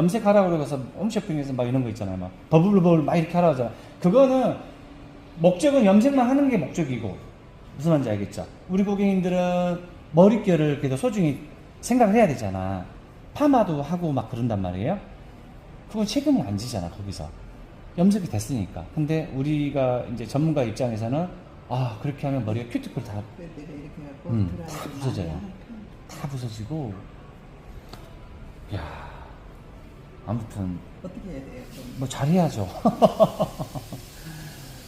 염색하라고 그래서 홈쇼핑에서 막 이런 거 있잖아요. 막 버블버블 막 이렇게 하라고 하잖아요. 그거는 목적은 염색만 하는 게 목적이고 무슨 말인지 알겠죠? 우리 고객님들은 머릿결을 그래도 소중히 생각을 해야 되잖아. 파마도 하고 막 그런단 말이에요. 그건 책임을 안 지잖아 거기서 염색이 됐으니까. 근데 우리가 이제 전문가 입장에서는 아 그렇게 하면 머리가 큐티클 다 빼빼 이렇게 하고 음, 다 부서져요. 다 부서지고 야 아무튼 어떻게 해야 돼요? 뭐 잘해야죠.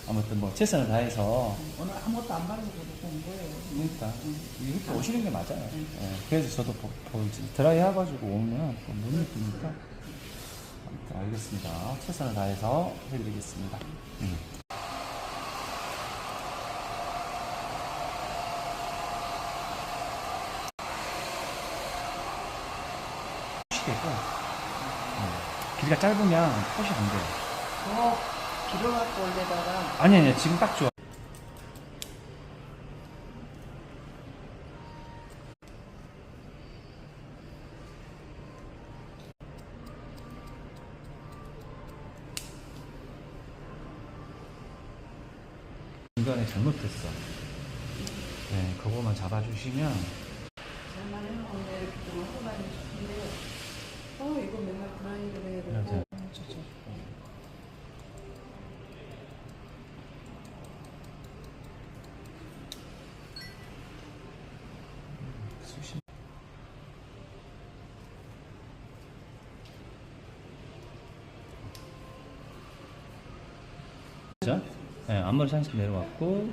아무튼 뭐 최선을 다해서. 오늘 아무것도 안 바르고 그러고 온 거예요. 그러니까. 이렇게 오시는 게 맞아요. 예, 그래서 저도 보, 보지 드라이 해가지고 오면 또못 느끼니까. 아무튼 알겠습니다. 최선을 다해서 해드리겠습니다. 음. 음. 길이가 짧으면 컷이 안 돼요. 더 길어갖고 올려다가 아니 아니 지금 딱 좋아. 중간에 잘못했어. 네 그거만 잡아주시면 장난은 오늘 이렇게 좀 하고 다니고 싶은데 어 이거 맨날 드라이기를 해야 되고 맞아요. 어, 저저 수신 그죠? 네, 앞머리 살짝 내려왔고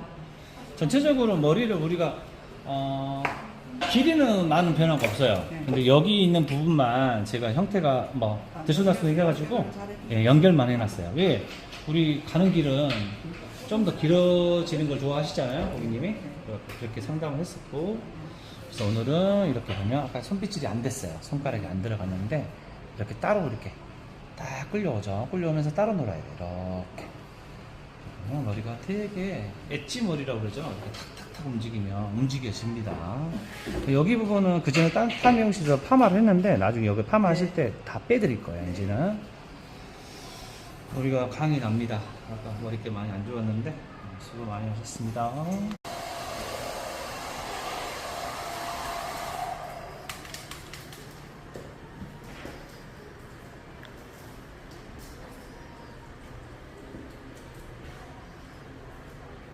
전체적으로 머리를 우리가 어, 길이는 많은 변화가 없어요. 근데 여기 있는 부분만 제가 형태가 뭐 드셔다스 해가지고 예, 연결만 해놨어요. 왜? 우리 가는 길은 좀 더 길어지는 걸 좋아하시잖아요, 고객님이. 그렇게, 상담을 했었고. 그래서 오늘은 이렇게 보면 아까 손빗질이 안 됐어요. 손가락이 안 들어갔는데 이렇게 따로 이렇게 딱 끌려오죠. 끌려오면서 따로 놀아야 돼요. 이렇게. 그러면 머리가 되게 엣지 머리라고 그러죠. 이렇게 탁탁탁 움직이면 움직여집니다. 여기 부분은 그 전에 딴타 미용실에서 파마를 했는데 나중에 여기 파마 하실 때 다 빼드릴 거예요. 이제는 머리가 강이 납니다. 아까 머리께 많이 안 좋았는데 수고 많이 하셨습니다.